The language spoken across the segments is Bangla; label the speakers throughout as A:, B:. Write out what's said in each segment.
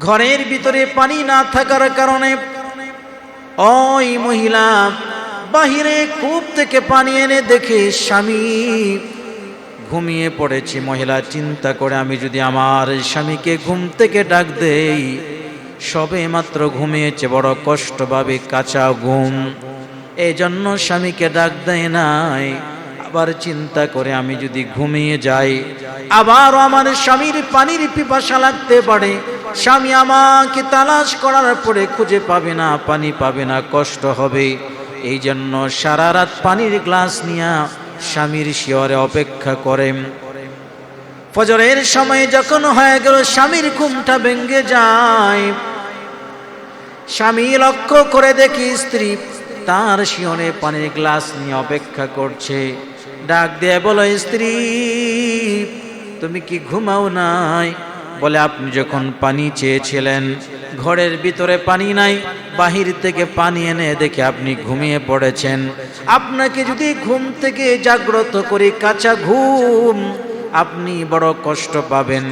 A: ঘরের ভিতরে পানি না থাকার কারণে ওই মহিলা বাহিরে কূপ থেকে পানি এনে দেখে স্বামী ঘুমিয়ে পড়েছি। মহিলা, চিন্তা করে আমি যদি আমার স্বামীকে ঘুম থেকে ডাক দেই, সবে মাত্র ঘুমিয়েছে, বড় কষ্ট পাবে, কাঁচা ঘুম। এই জন্য স্বামীকে ডাক দেয় নাই। আবার চিন্তা করে আমি যদি ঘুমিয়ে যাই আবার আমার স্বামীর পানির পিপাসা লাগতে পারে। স্বামী আমাকে তালাশ করার পরে খুঁজে পাবে না, পানি পাবে না, কষ্ট হবে। এই জন্য সারা রাত পানির গ্লাস নিয়ে স্বামীর শিয়রে অপেক্ষা করেন ফজরের সময় যখন হয়ে গেল, স্বামীর ঘুমটা ভেঙ্গে যায়। স্বামী লক্ষ্য করে দেখি স্ত্রী তার শিয়রে পানির গ্লাস নিয়ে অপেক্ষা করছে। ডাক দিয়ে বলো, স্ত্রী, তুমি কি ঘুমাও নাই? বলে, আপনি যখন পানি চেয়েছিলেন, ঘরের ভিতরে পানি নাই, বাহির থেকে পানি এনে দেখে আপনি ঘুমিয়ে পড়েছেন। আপনাকে যদি ঘুম থেকে জাগ্রত করি, কাঁচা ঘুম, আপনি বড় কষ্ট পাবেন।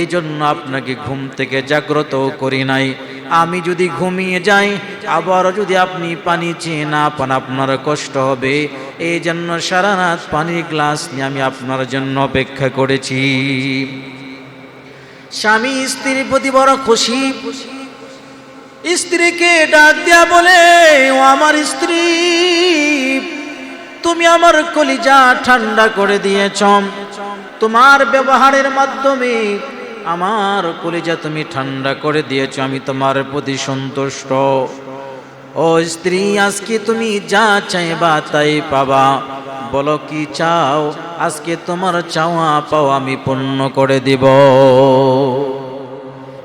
A: এই জন্য আপনাকে ঘুম থেকে জাগ্রত করি নাই। আমি যদি ঘুমিয়ে যাই, আবার যদি আপনি পানি চেয়ে না পান, আপনার কষ্ট হবে। এই জন্য সারা রাত পানির গ্লাস নিয়ে আমি আপনার জন্য অপেক্ষা করেছি। স্বামী স্ত্রীর প্রতি বড় খুশি। স্ত্রীকে ডাক দেয়া বলে, ও আমার স্ত্রী, তুমি আমার কলিজা ঠান্ডা করে দিয়েছ। তোমার ব্যবহারের মাধ্যমে আমার কলিজা তুমি ঠান্ডা করে দিয়েছ, আমি তোমার প্রতি সন্তুষ্ট। ও স্ত্রী, আজকে তুমি যা চাইবা তাই পাবা। বলো কি চাও? আজকে তোমার চাওয়া পাও আমি পূর্ণ করে দিব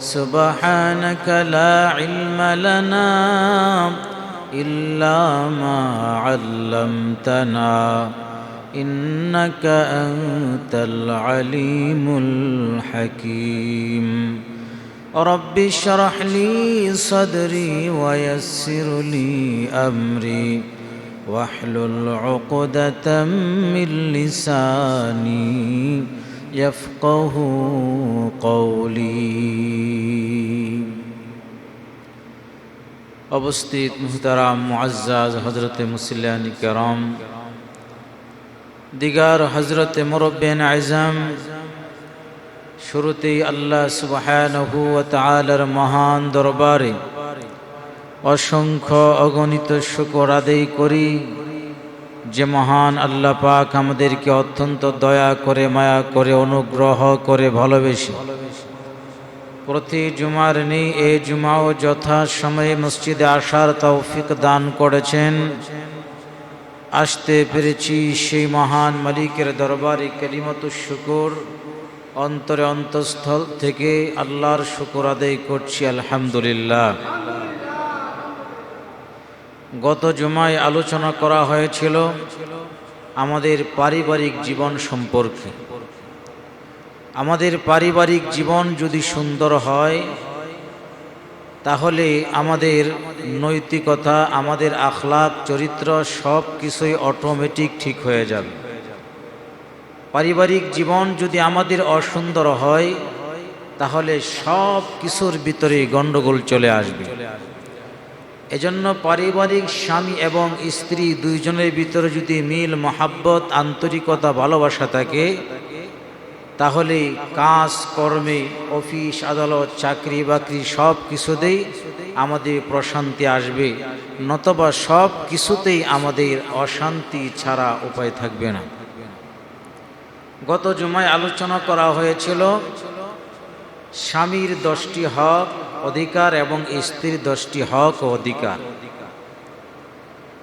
A: سبحانك لا علم لنا إلا ما علمتنا إنك أنت العليم الحكيم رب اشرح لي صدري ويسر لي أمري واحلل عقدة من لساني يفقه قولي অবস্থিত মুহতারাম মুআজ্জাজ হজরতে মুসল্লানি کرام দিগার হজরতে মুরব্বেন আজম শুরুতেই আল্লাহ সুবহানাহু ওয়া তাআলার মহান দরবারে অসংখ্য অগণিত শুকর আদায় করি যে মহান আল্লাহ পাক আমাদেরকে অত্যন্ত দয়া করে, মায়া করে, অনুগ্রহ করে ভালোবেসে। প্রতি জুমার নেই, এ জুমাও যথা সময়ে মসজিদে আসার তৌফিক দান করেছেন। আসতে পেরেছি সেই মহান মালিকের দরবারে কালিমত শুকুর। অন্তরে অন্তঃস্থল থেকে আল্লাহর শুকুর আদায় করছি, আলহামদুলিল্লাহ। গত জুমায় আলোচনা করা হয়েছিল আমাদের পারিবারিক জীবন সম্পর্কে। আমাদের পারিবারিক জীবন যদি সুন্দর হয়, তাহলে আমাদের নৈতিকতা, আমাদের আখলাক চরিত্র সব কিছুই অটোমেটিক ঠিক হয়ে যাবে। পারিবারিক জীবন যদি আমাদের অসুন্দর হয়, তাহলে সব কিছুর ভিতরে গণ্ডগোল চলে আসবে। এজন্য পারিবারিক স্বামী এবং স্ত্রী দুইজনের ভিতরে যদি মিল, মহাব্বত, আন্তরিকতা, ভালোবাসা থাকে, তাহলে কাজ, কর্মে, অফিস, আদালত, চাকরি বাকরি সব কিছুতেই আমাদের প্রশান্তি আসবে। নতবা সব কিছুতেই আমাদের অশান্তি ছাড়া উপায় থাকবে না। গত জুমায় আলোচনা করা হয়েছিল স্বামীর দশটি হক অধিকার এবং স্ত্রীর দশটি হক ও অধিকার।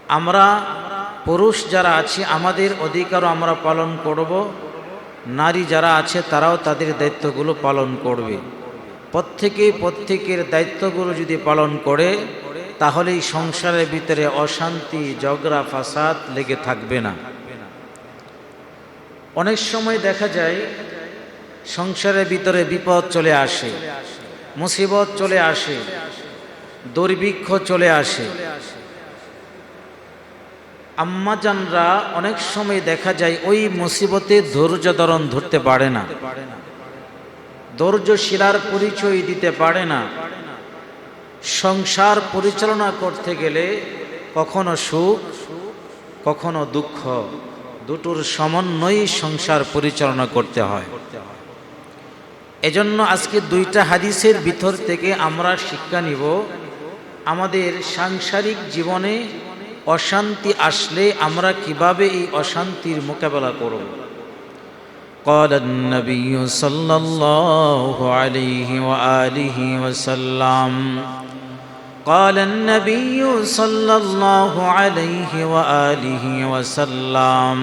A: আমরা পুরুষ যারা আছি, আমাদের অধিকারও আমরা পালন করব। নারী যারা আছে, তারাও তাদের দায়িত্বগুলো পালন করবে। প্রত্যেকে প্রত্যেকের দায়িত্বগুলো যদি পালন করে, তাহলেই সংসারের ভিতরে অশান্তি, ঝগড়া, ফাসাদ লেগে থাকবে না। অনেক সময় দেখা যায় সংসারের ভিতরে বিপদ চলে আসে, মুসিবত চলে আসে, দুর্ভিক্ষ চলে আসে। আম্মাজানরা অনেক সময় দেখা যায় ওই মুসিবতে ধৈর্য ধারণ ধরতে পারে না। ধৈর্যশীলার পরিচয় দিতে পারে না। সংসার পরিচালনা করতে গেলে কখনো সুখ, কখনো দুঃখ, দুটোর সমন্বয়ে সংসার পরিচালনা করতে হয়। এজন্য আজকে দুইটা হাদিসের ভিতর থেকে আমরা শিক্ষা নিব আমাদের সাংসারিক জীবনে অশান্তি আসলে আমরা কিভাবে এই অশান্তির মোকাবেলা করব قال النبي صلى الله عليه وآله وسلم قال النبي صلى الله عليه وآله وسلم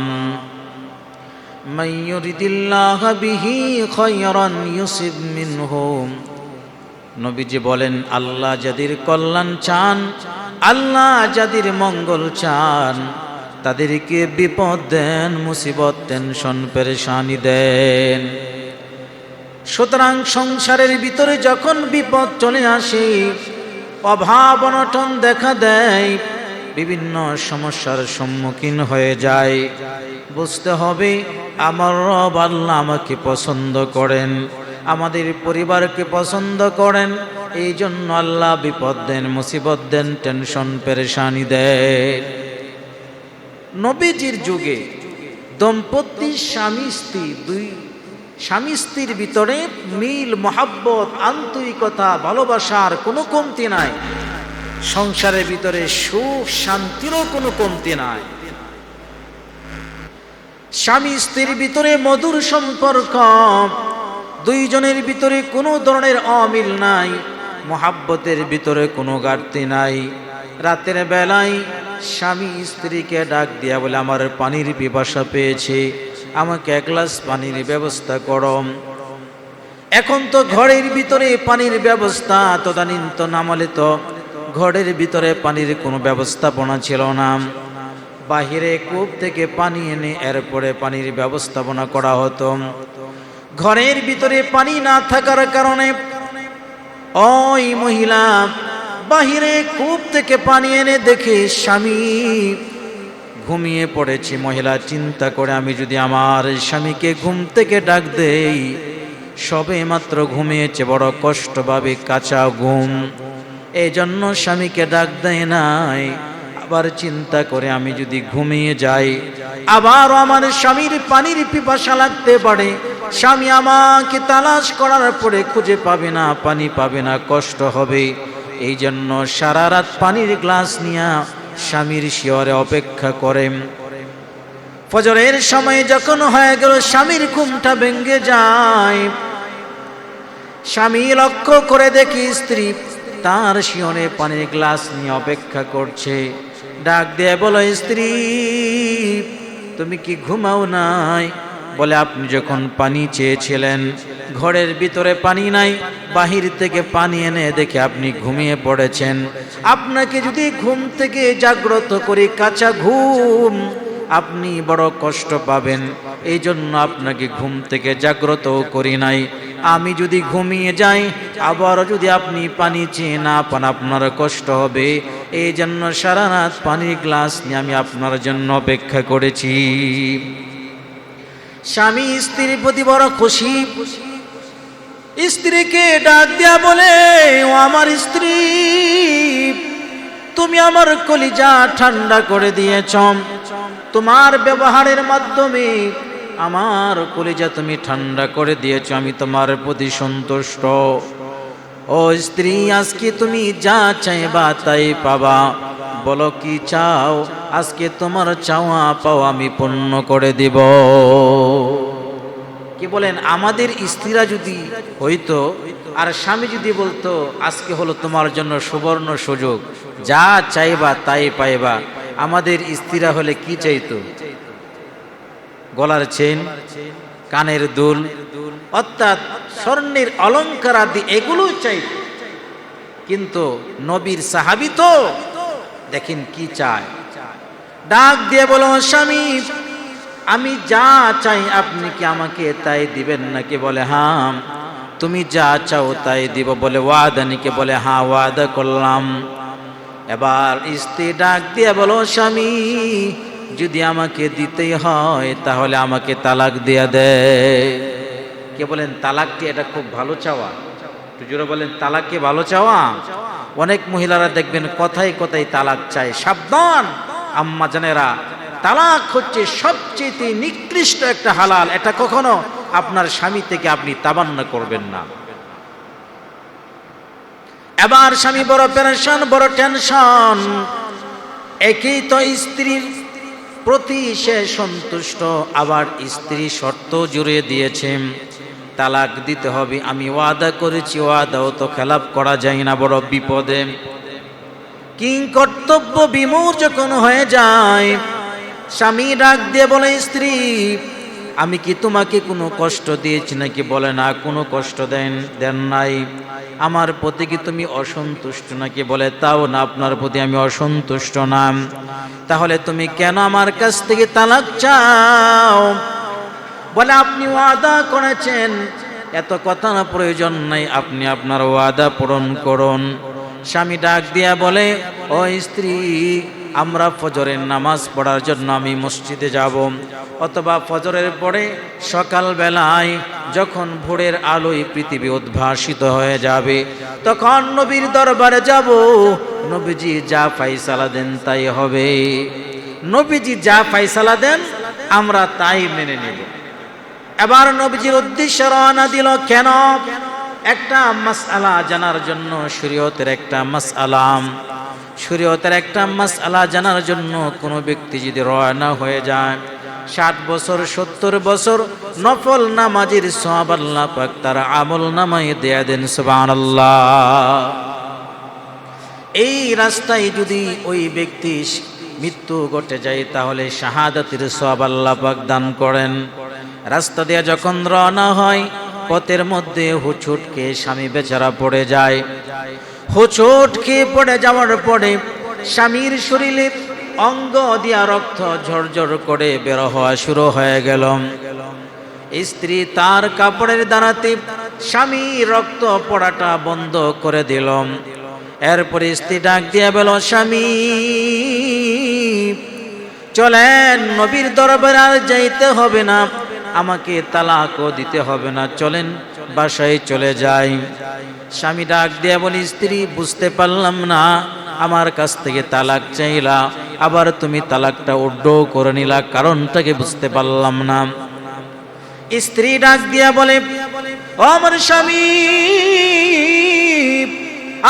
A: من يرد الله به خيرا يصب منه নবীজি বলেন আল্লাহ যাদের কল্যাণ চান আল্লাহ যাদের মঙ্গল চান তাদেরকে বিপদ দেন মুসিবত টেনশন পেরেশানি দেন সুতরাং সংসারের ভিতরে যখন বিপদ চলে আসে অভাব অনটন দেখা দেয় বিভিন্ন সমস্যার সম্মুখীন হয়ে যায়। বুঝতে হবে, আমার রব আল্লাহ আমাকে পছন্দ করেন, আমাদের পরিবারকে পছন্দ করেন এই জন্য আল্লাহ বিপদ দেন, মুসিবত দেন, টেনশন, পেরেশানি দেন। নবীজির যুগে দম্পতি, স্বামী, স্ত্রী দুই, স্বামী, স্ত্রীর ভিতরে মিল, মহাব্বত, আন্তরিকতা, ভালোবাসার কোনো কমতি নাই। সংসারের ভিতরে সুখ শান্তিরও কোনো কমতি নাই। স্বামী স্ত্রীর ভিতরে মধুর সম্পর্ক, দুইজনের ভিতরে কোনো ধরনের অমিল নাই, মহাব্বতের ভিতরে কোনো ঘাটতি নাই। রাতের বেলায় স্বামী স্ত্রীকে ডাক দিয়া বলে, আমার পানির পিপাসা পেয়েছে, আমাকে এক গ্লাস পানির ব্যবস্থা করম এখন তো ঘরের ভিতরে পানির ব্যবস্থা তদানীন্ত নামলে তো ঘরের ভিতরে পানির কোনো ব্যবস্থাপনা ছিল না। বাহিরে কূপ থেকে পানি এনে এরপরে পানির ব্যবস্থাপনা করা হতো। ঘরের ভিতরে পানি না থাকার কারণে ওই মহিলা বাহিরে কূপ থেকে পানি এনে দেখে স্বামী ঘুমিয়ে পড়েছি। মহিলা, চিন্তা করে আমি যদি আমার স্বামীকে ঘুম থেকে ডাক দেই, সবে মাত্র ঘুমিয়েছে, বড় কষ্ট পাবে কাঁচা ঘুম। এই জন্য স্বামীকে ডাক দেয় নাই। আবার চিন্তা করে আমি যদি ঘুমিয়ে যাই আবার আমার স্বামীর পানির পিপাসা লাগতে পারে। স্বামী আমাকে তালাশ করার পরে খুঁজে পাবে না, পানি পাবে না, কষ্ট হবে। এই জন্য সারা রাত পানির গ্লাস নিয়ে স্বামীর শিয়রে অপেক্ষা করেন ফজরের সময় যখন হয়ে গেল স্বামীর ঘুমটা ভেঙ্গে যায়, স্বামী লক্ষ্য করে দেখি স্ত্রী তার শিয়নে পানির গ্লাস নিয়ে অপেক্ষা করছে। ডাক দিয়ে বলো, স্ত্রী, তুমি কি ঘুমাও নাই? বলে, আপনি যখন পানি চেয়েছিলেন, ঘরের ভিতরে পানি নাই, বাহির থেকে পানি এনে দেখে আপনি ঘুমিয়ে পড়েছেন। আপনাকে যদি ঘুম থেকে জাগ্রত করি, কাঁচা ঘুম আপনি বড় কষ্ট পাবেন। এই জন্য আপনাকে ঘুম থেকে জাগ্রত করি নাই। আমি যদি ঘুমিয়ে যাই আবারও যদি আপনি পানি চেয়ে না পান, আপনার কষ্ট হবে। এই জন্য সারা রাত পানির গ্লাস নিয়ে আমি আপনার জন্য অপেক্ষা করেছি। স্বামী স্ত্রীর প্রতি বড় খুশি। স্ত্রীকে ডাক দেয়া বলে, ও আমার স্ত্রী, তুমি আমার কলিজা ঠান্ডা করে দিয়েছ। তোমার ব্যবহারের মাধ্যমে আমার কলিজা তুমি ঠান্ডা করে দিয়েছ, আমি তোমার প্রতি সন্তুষ্ট। ও স্ত্রী, আজকে তুমি যা চাইবা তাই পাবা। বলো কি চাও? আজকে তোমার চাওয়া পাও আমি পূর্ণ করে দিব। কি বলেন, আমাদের স্ত্রীরা যদি হইতো আর স্বামী যদি বলতো, আজকে হলো তোমার জন্য সুবর্ণ সুযোগ, যা চাইবা তাই পাইবা। আমাদের স্ত্রীরা হলে কি চাইতো? গলার চেন, কানের দুল, অর্থাৎ স্বর্ণের অলঙ্কার আদি এগুলোই চাইত। কিন্তু নবীর সাহাবি তো দেখেন কি চায়? ডাক দিয়ে বলো স্বামী, আমি যা চাই আপনি কি আমাকে তাই দিবেন নাকি? বলে, হাম, তুমি যা চাও তাই দিব। বলে ওয়াদানিকে বলে হ্যাঁ ওয়াদা করলাম। এবার স্ত্রী ডাক দিয়ে বলো, স্বামী, যদি আমাকে দিতেই হয়, তাহলে আমাকে তালাক দিয়া দেয় কে বলেন তালাকটি এটা খুব ভালো চাওয়া? জোরে বলেন তালাককে ভালো চাওয়া? অনেক মহিলারা দেখবেন কথাই কথাই তালাক চায়। সাবধান, আম্মা জানেরা, তালাক হচ্ছে সবচেয়ে নিকৃষ্ট একটা হালাল। এটা কখনো আপনার স্বামী থেকে আপনি তাবান্না করবেন না। এবার স্বামী বড় পেনশন, বড় টেনশন। একই তো স্ত্রীর প্রতি সে সন্তুষ্ট, আবার স্ত্রী শর্ত জুড়ে দিয়েছে। তালাক দিতে হবে, আমি ওয়াদা করেছি, ওয়াদাও তো খেলাপ করা যায় না, বড় বিপদে। কিং কর্তব্য বিমূর যখন হয়ে যায়, স্বামী ডাক দিয়ে বলে, স্ত্রী, আমি কি তোমাকে কোনো কষ্ট দিয়েছি নাকি? বলে, না, কোনো কষ্ট দেন দেন নাই। আমার প্রতি কি তুমি অসন্তুষ্ট নাকি বলে, তাও না, আপনার প্রতি আমি অসন্তুষ্ট না। তাহলে তুমি কেন আমার কাছ থেকে তালাক চাও? বলে, আপনি ওয়াদা করেছেন। এত কথা না, প্রয়োজন নাই, আপনি আপনার ওয়াদা পূরণ করুন। স্বামী ডাক দিয়া বলে ও স্ত্রী আমরা ফজরের নামাজ পড়ার জন্য আমি মসজিদে যাব। অথবা ফজরের পরে সকালবেলায় যখন ভোরের আলোয় পৃথিবী উদ্ভাসিত হয়ে যাবে, তখন নবীর দরবারে যাব। নবীজি যা ফাইসালা দেন তাই হবে। নবীজি যা ফাইসালা দেন, আমরা তাই মেনে নেব। এবার নবীজির উদ্দেশ্যে রওনা দিল কেন? একটা মাসআলা জানার জন্য শরীয়তের একটা মাসআলাম শরীয়তের একটা মাসআলা জানার জন্য কোনো ব্যক্তি যদি রওনা হয়ে যায়, ষাট বছর, সত্তর বছর নফল নামাজের সব আল্লাহ পাক তার আমল নামাই দেয়া দেন, সুবহানাল্লাহ। এই রাস্তায় যদি ওই ব্যক্তি মৃত্যু ঘটে যায়, তাহলে শাহাদাতের সব আল্লাহ পাক দান করেন। রাস্তা দিয়ে যখন রওনা হয়, পথের মধ্যে হুচুটকে স্বামী বেচারা পড়ে যায়। হুচুটকে পড়ে যাওয়ার পরে স্বামীর শরীরে অঙ্গ দিয়া রক্ত ঝরঝর করে বের হওয়া শুরু হয়ে গেল। স্ত্রী তার কাপড়ের দাঁড়াতে স্বামী রক্ত পড়াটা বন্ধ করে দিল। এরপরে স্ত্রী ডাক দিয়া বলো স্বামী, চলেন, নবীর দরবারে আর যাইতে হবে না। আমাকে তালাকও দিতে হবে না। চলেন, বাসায় চলে যাই। স্বামী ডাক দিয়া বলি, স্ত্রী, বুঝতে পারলাম না। আমার কাছ থেকে তালাক চাইলা, আবার তুমি তালাকটা উড্ড করে নিলা, কারণটাকে বুঝতে পারলাম না। স্ত্রী ডাক দিয়া বলে আমার স্বামী,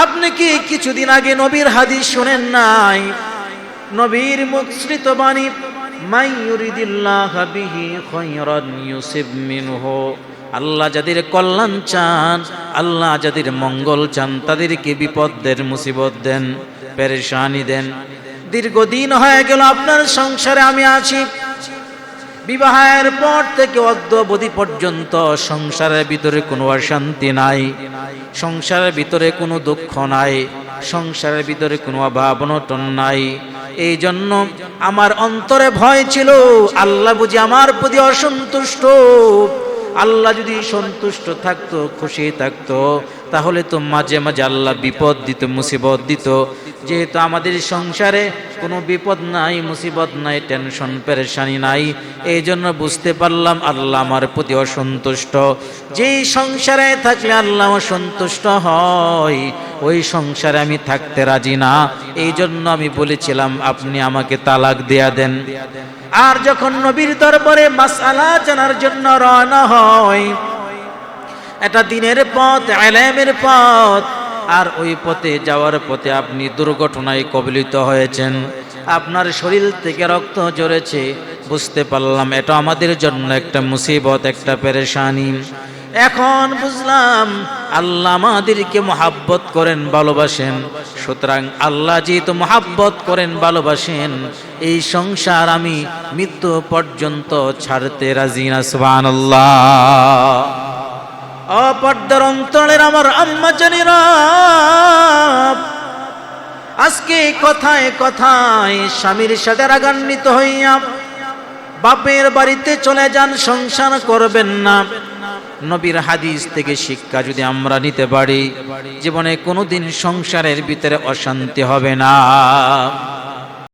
A: আপনি কি কিছুদিন আগে নবীর হাদিস শুনেন নাই? নবীর মুখশ্রিত বাণী মাই ইউরিদিল্লাহ বিহি খায়রান ইউসিব মিনহু। আল্লাহ যাদের কল্যাণ চান, আল্লাহ যাদের মঙ্গল চান, তাদেরকে বিপদের মুসিবত দেন, পেরেশানি দেন। দীর্ঘদিন হয়ে গেল আপনার সংসারে, আমি আছি। বিবাহের পর থেকে অদ্যবধি পর্যন্ত সংসারের ভিতরে কোনো অশান্তি নাই। সংসারের ভিতরে কোনো দুঃখ নাই। সংসারের ভিতরে কোনো অভাব অনটন নাই। এই জন্য আমার অন্তরে ভয় ছিল, আল্লাহ বুঝি আমার প্রতি অসন্তুষ্ট। আল্লাহ যদি সন্তুষ্ট থাকতো খুশি থাকতো তাহলে তো মাঝে মাঝে আল্লাহ বিপদ দিত, মুসিবত দিত। যেহেতু আমাদের সংসারে কোনো বিপদ নাই, মুসিবত নাই, টেনশন, পেরেশানি নাই এই জন্য বুঝতে পারলাম আল্লাহ আমার প্রতি অসন্তুষ্ট। যেই সংসারে থাকলে আল্লাহ অসন্তুষ্ট হয়, ওই সংসারে আমি থাকতে রাজি না। এই জন্য আমি বলেছিলাম, আপনি আমাকে তালাক দেয়া দেন। আর যখন নবীর দরবারে মাসালা জানার জন্য রওনা হয় এটা দিনের পথ, আলেমের পথ। আর ওই পথে যাওয়ার পথে আপনি দুর্ঘটনায় কবলিত হয়েছেন। আপনার শরীর থেকে রক্ত ঝরেছে, বুঝতে পারলাম। এটা আমাদের জন্য একটা মুসিবত, একটা পেরেশানি। এখন বুঝলাম, আল্লাহ আমাদেরকে মহাব্বত করেন, ভালোবাসেন। সুতরাং আল্লাহ যেহেতু মহাব্বত করেন, ভালোবাসেন, এই সংসার আমি মৃত্যু পর্যন্ত ছাড়তে রাজি না, সুবহানাল্লাহ। অপর্দার অন্তরের আমার আম্মা জানিরা, আজকে কথায় কথায় স্বামীর সাথে রাগান্বিত হইয়া বাপের বাড়িতে চলে যান, সংসার করবেন না। নবীর হাদিস থেকে শিক্ষা যদি আমরা নিতে পারি, জীবনে কোনোদিন সংসারের ভিতরে অশান্তি হবে না।